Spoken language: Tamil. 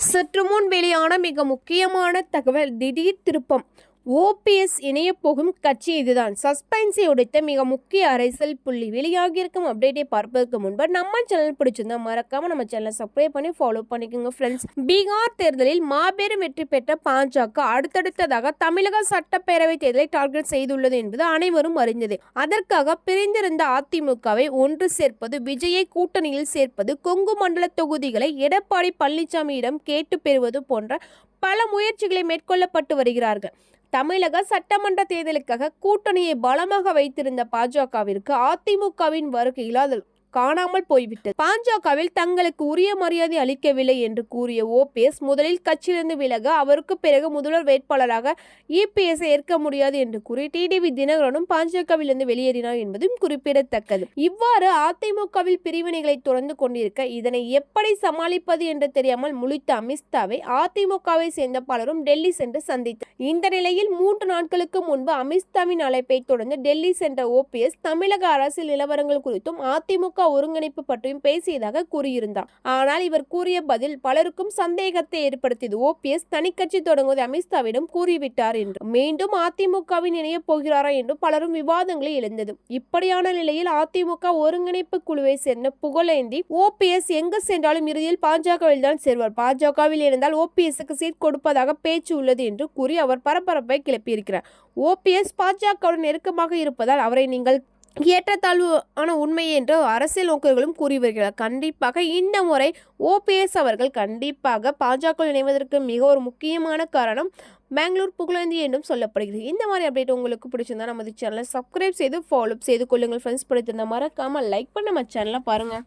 சற்று முன் வெளியான மிக முக்கியமான தகவல் திடீர் திருப்பம். ஓபிஎஸ் இணையப்போகும் கட்சி இதுதான். சஸ்பென்ஸை உடைத்த மிக முக்கிய அரசியல் புள்ளி வெளியாகியிருக்கும் அப்டேட்டை பார்ப்பதற்கு முன்பு நம்ம சேனல் பிடிச்சிருந்தா மறக்காம நம்ம சேனலை சப்ஸ்கிரைப் பண்ணி ஃபாலோ பண்ணிக்கோங்க ஃப்ரெண்ட்ஸ் பீகார் தேர்தலில் மாபெரும் வெற்றி பெற்ற பாஜக அடுத்தடுத்ததாக தமிழக சட்டப்பேரவை தேர்தலை டார்கெட் செய்துள்ளது என்பது அனைவரும் அறிந்தது. அதற்காக பிரிந்திருந்த அதிமுகவை ஒன்று சேர்ப்பது விஜயை கூட்டணியில் சேர்ப்பது கொங்கு மண்டல தொகுதிகளை எடப்பாடி பழனிசாமியிடம் கேட்டு பெறுவது போன்ற பல முயற்சிகளை மேற்கொள்ளப்பட்டு வருகிறார்கள். தமிழக சட்டமன்ற தேர்தலுக்காக கூட்டணியை பலமாக வைத்திருந்த பாஜகவிற்கு அதிமுகவின் வருகையில் அதில் காணாமல் போய்விட்டது. பாஜகவில் தங்களுக்கு உரிய மரியாதை அளிக்கவில்லை என்று கூறிய ஓபிஎஸ் முதலில் கட்சியிலிருந்து விலக அவருக்கு பிறகு முதல்வர் வேட்பாளராக இபிஎஸ் ஏற்க முடியாது என்று கூறி டிடிவி தினகரனும் பாஜகவிலிருந்து வெளியேறினார் என்பதும் குறிப்பிடத்தக்கது. இவ்வாறு அதிமுகவில் பிரிவினைகளை தொடர்ந்து கொண்டிருக்க இதனை எப்படி சமாளிப்பது என்று தெரியாமல் முழித்த அமித்ஷாவை அதிமுகவை சேர்ந்த பலரும் டெல்லி சென்று சந்தித்தார் இந்த நிலையில் மூன்று நாட்களுக்கு முன்பு அமித்ஷாவின் அழைப்பை தொடர்ந்து டெல்லி சென்ற ஓபிஎஸ் தமிழக அரசியல் நிலவரங்கள் குறித்தும் அதிமுக ஒருங்கிணைப்பு பற்றியும் பேசியதாக கூறியிருந்தார். ஆனால் இவர் கூறிய பதில் பலருக்கும் சந்தேகத்தை ஏற்படுத்தியது. ஓபிஎஸ் தனிக்கட்சி தொடங்குவதை அமித்ஷாவிடம் கூறிவிட்டார் என்று மீண்டும் அதிமுகவின் இணையப் போகிறாரா என்று பலரும் விவாதங்களை எழுந்தது இப்படியான நிலையில் அதிமுக ஒருங்கிணைப்பு குழுவை சேர்ந்த புகழேந்தி ஓபிஎஸ் எங்கு சென்றாலும் இறுதியில் பாஜகவில் தான் சேர்வார். பாஜகவில் இருந்தால் ஓபிஎஸ்க்கு சீட் கொடுப்பதாக பேச்சு உள்ளது என்று கூறி அவர் பரபரப்பை கிளப்பியிருக்கிறார். ஓபிஎஸ் பாஜகவுடன் நெருக்கமாக இருப்பதால் அவரை நீங்கள் ஏற்றத்தாழ்வு ஆன உண்மை என்று அரசியல் நோக்கர்களும் கூறி வருகிறார் கண்டிப்பாக இந்த முறை ஓபிஎஸ் அவர்கள் கண்டிப்பாக பாஜக இணைவதற்கு மிக ஒரு முக்கியமான காரணம் பெங்களூர் புகழேந்தி என்றும் சொல்லப்படுகிறது. இந்த மாதிரி அப்டேட் உங்களுக்கு பிடிச்சிருந்தா நமது சேனலை சப்ஸ்கிரைப் செய்து ஃபாலோ செய்து கொள்ளுங்கள் ஃப்ரெண்ட்ஸ் பிடித்திருந்த மறக்காமல் லைக் பண்ண நம்ம சேனலை பாருங்கள்